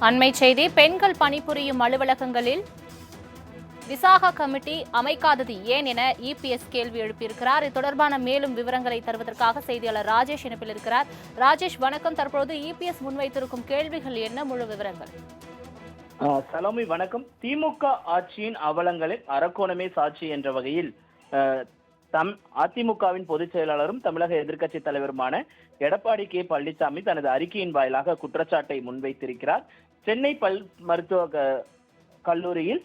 அண்மை செய்தி பெண்கள் பணிபுரியும் அலுவலகங்களில் விசாகா கமிட்டி அமைக்காதது ஏன் என இபிஎஸ் கேள்வி எழுப்பியிருக்கிறார். இது தொடர்பான மேலும் விவரங்களை தருவதற்காக செய்தியாளர் ராஜேஷ் இணைப்பில் இருக்கிறார். ராஜேஷ் வணக்கம். தற்பொழுது இபிஎஸ் முன்வைத்திருக்கும் கேள்விகள் என்ன? முழு விவரங்கள். சலோமி வணக்கம். திமுக ஆட்சியின் அவலங்களில் அரக்கோணமே சாட்சி என்ற வகையில் தம் அதிமுகவின் பொதுச் செயலாளரும் தமிழக எதிர்க்கட்சி தலைவருமான எடப்பாடி கே பழனிசாமி தனது அறிக்கையின் வாயிலாக குற்றச்சாட்டை முன்வைத்திருக்கிறார். சென்னை பல் மருத்துவ க- கல்லூரியில்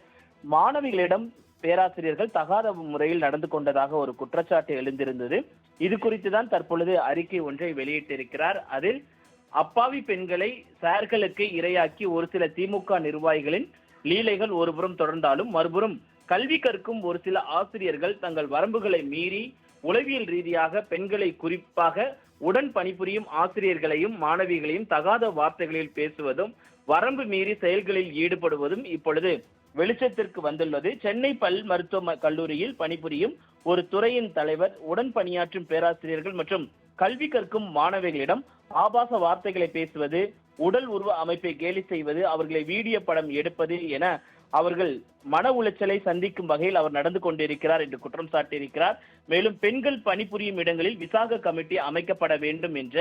மாணவிகளிடம் பேராசிரியர்கள் தகாத முறையில் நடந்து கொண்டதாக ஒரு குற்றச்சாட்டு எழுந்திருந்தது. இது குறித்து தான் தற்பொழுது அறிக்கை ஒன்றை வெளியிட்டிருக்கிறார். அதில் அப்பாவி பெண்களை சார்களுக்கு இரையாக்கி ஒரு சில திமுக நிர்வாகிகளின் லீலைகள் ஒருபுறம் தொடர்ந்தாலும் மறுபுறம் கல்வி கற்கும் ஒரு சில ஆசிரியர்கள் தங்கள் வரம்புகளை மீறி உளவியல் ரீதியாக பெண்களை குறிப்பாக உடன் பணிபுரியும் ஆசிரியர்களையும் மாணவிகளையும் தகாத வார்த்தைகளில் பேசுவதும் வரம்பு மீறி செயல்களில் ஈடுபடுவதும் இப்பொழுது வெளிச்சத்திற்கு வந்துள்ளது. சென்னை பல் மருத்துவ கல்லூரியில் பணிபுரியும் ஒரு துறையின் தலைவர் உடன் பணியாற்றும் பேராசிரியர்கள் மற்றும் கல்வி கற்கும் மாணவிகளிடம் ஆபாச வார்த்தைகளை பேசுவது உடல் உருவ அமைப்பை கேலி செய்வது அவர்களை வீடியோ படம் எடுப்பது என அவர்கள் மன உளைச்சலை சந்திக்கும் வகையில் அவர் நடந்து கொண்டிருக்கிறார் என்று குற்றம் சாட்டியிருக்கிறார். மேலும் பெண்கள் பணிபுரியும் இடங்களில் விசாக கமிட்டி அமைக்கப்பட வேண்டும் என்ற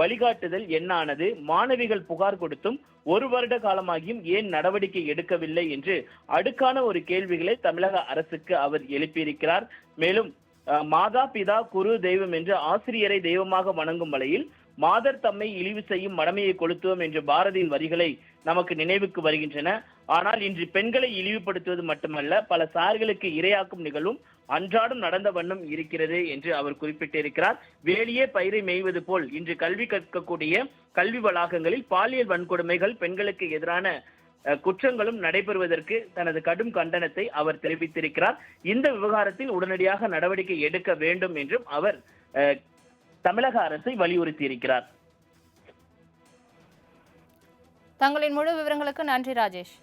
வழிகாட்டுதல் எண்ணானது மாணவிகள் புகார் கொடுத்தும் ஒரு வருட காலமாகியும் ஏன் நடவடிக்கை எடுக்கவில்லை என்று அடுக்கான ஒரு கேள்விகளை தமிழக அரசுக்கு அவர் எழுப்பியிருக்கிறார். மேலும் மாதா பிதா குரு தெய்வம் என்று ஆசிரியரை தெய்வமாக வணங்கும் வகையில் மாதர் தம்மை இழிவு செய்யும் மடமையை கொளுத்துவோம் என்ற பாரதியின் வரிகளை நமக்கு நினைவுக்கு வருகின்றன. ஆனால் இன்று பெண்களை இழிவுபடுத்துவது மட்டுமல்ல பல சார்களுக்கு இரையாக்கும் நிகழ்வும் அன்றாடம் நடந்த வண்ணம் இருக்கிறது என்று அவர் குறிப்பிட்டிருக்கிறார். வேலியே பயிரை மேய்வது போல் இன்று கல்வி கற்கக்கூடிய கல்வி வளாகங்களில் பாலியல் வன்கொடுமைகள் பெண்களுக்கு எதிரான அஹ், குற்றங்களும் நடைபெறுவதற்கு தனது கடும் கண்டனத்தை அவர் தெரிவித்திருக்கிறார். இந்த விவகாரத்தில் உடனடியாக நடவடிக்கை எடுக்க வேண்டும் என்றும் அவர் அஹ், தமிழக அரசை வலியுறுத்தியிருக்கிறார். தங்களின் முழு விவரங்களுக்கு நன்றி ராஜேஷ்.